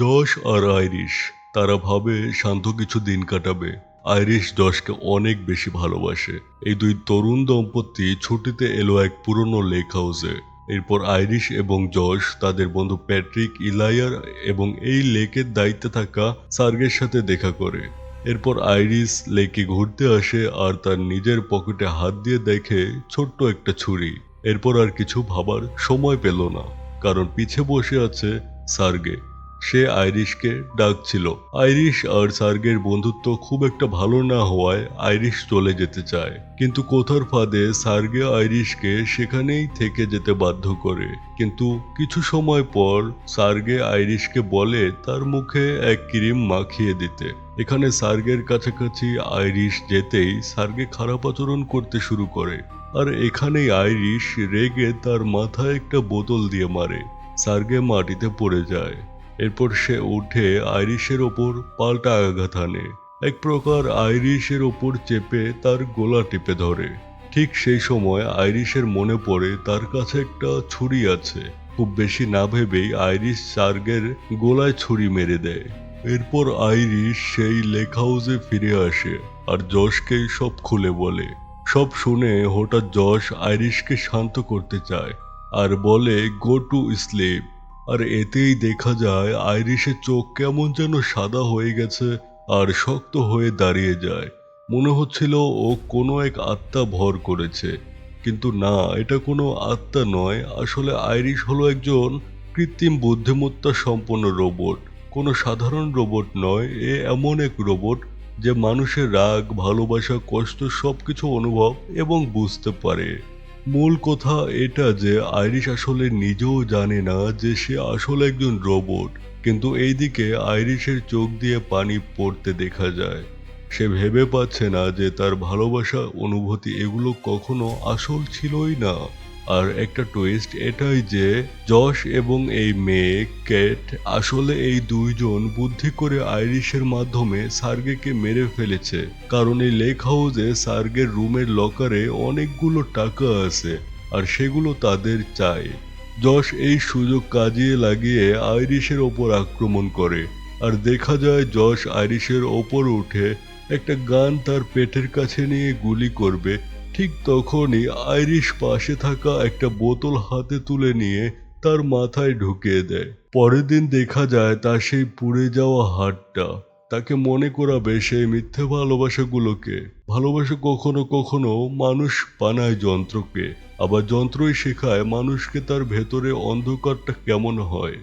যশ আর Irish, তারা ভাবে শান্ত কিছু দিন কাটাবে। আইরিশ যশকে অনেক বেশি ভালোবাসে। এই দুই তরুণ দম্পতি ছুটিতে এলো এক পুরনো লেক হাউসে। এরপর আইরিশ এবং যশ তাদের বন্ধু প্যাট্রিক ইলায়ার এবং এই লেকের দায়িত্বে থাকা সার্গের সাথে দেখা করে। এরপর আইরিস লেকে ঘুরতে আসে আর তার নিজের পকেটে হাত দিয়ে দেখে ছোট্ট একটা ছুরি। এরপর আর কিছু ভাবার সময় পেল না, কারণ পিছে বসে আছে সার্গে। সে আইরিশকে ডাকছিল। আইরিশ আর সার্গের বন্ধুত্ব খুব একটা ভালো না হওয়ায় আইরিশ চলে যেতে চায়। কিন্তু কোথার ফাঁদে সার্গে আইরিশকে সেখানেই থেকে যেতে বাধ্য করে। কিন্তু কিছু সময় পর সার্গে আইরিশকে বলে তার মুখে এক ক্রিম মাখিয়ে দিতে। এখানে সার্গের কাছাকাছি আইরিশ যেতেই সার্গে খারাপ আচরণ করতে শুরু করে। আর এখানেই আইরিশ রেগে তার মাথায় একটা বোতল দিয়ে মারে। সার্গে মাটিতে পড়ে যায়। এরপর সে উঠে আইরিশের ওপর পাল্টা আঘাত হানে। এক প্রকার আইরিশের ওপর চেপে তার গোলা টিপে ধরে। ঠিক সেই সময় আইরিশের মনে পড়ে তার কাছে একটা ছুরি আছে। খুব বেশি না ভেবেই আইরিশ সার্গের গোলায় ছুরি মেরে দেয়। এরপর আইরিশ সেই লেক হাউসে ফিরে আসে আর যশকে সব খুলে বলে। সব শুনে হঠাৎ যশ আইরিশকে শান্ত করতে চায় আর বলে, গো টু স্লিপ। আর এতেই দেখা যায় আইরিশের চোখ কেমন যেন সাদা হয়ে গেছে আর শক্ত হয়ে দাঁড়িয়ে যায়। মনে হচ্ছিল ও কোনো এক আত্মা ভর করেছে। কিন্তু না, এটা কোনো আত্মা নয়। আসলে আইরিশ হলো একজন কৃত্রিম বুদ্ধিমত্তা সম্পন্ন রোবট। কোনো সাধারণ রোবট নয়, এ এমন এক রোবট যে মানুষের রাগ, ভালোবাসা, কষ্ট সবকিছু অনুভব এবং বুঝতে পারে। মূল কথা এটা যে আইরিশ আসলে নিজেও জানে না যে সে আসলে একজন রোবট, কিন্তু এইদিকে আইরিশের চোখ দিয়ে পানি পড়তে দেখা যায়। সে ভেবে পাচ্ছে না যে তার ভালোবাসা, অনুভূতি এগুলো কখনো আসল ছিলই না। আর একটা টুইস্ট এটাই যে যশ এবং এই মেয়ে কেট আসলে এই দুইজন বুদ্ধি করে আইরিশের মাধ্যমে সার্গেকে মেরে ফেলেছে। কারণ এই লেক হাউসে সার্গের রুমের লকারে অনেকগুলো টাকা আছে, আর সেগুলো তাদের চাই। যশ এই সুযোগ কাজে লাগিয়ে আইরিশের ওপর আক্রমণ করে, আর দেখা যায় যশ আইরিশের ওপর উঠে একটা গান তার পেটের কাছে নিয়ে গুলি করবে ঠিক তখনই আইরিশ পাশে থাকা একটা বোতল হাতে তুলে নিয়ে তার মাথায় ঢুকিয়ে দেয়। পরের দিন দেখা যায় তার সেই পুড়ে যাওয়া হাতটা। তাকে মনে করাবে সেই মিথ্যে ভালোবাসাগুলোকে। ভালোবাসা কখনো কখনো মানুষ বানায় যন্ত্রকে। আবার যন্ত্রই শেখায় মানুষকে তার ভেতরে অন্ধকারটা কেমন হয়।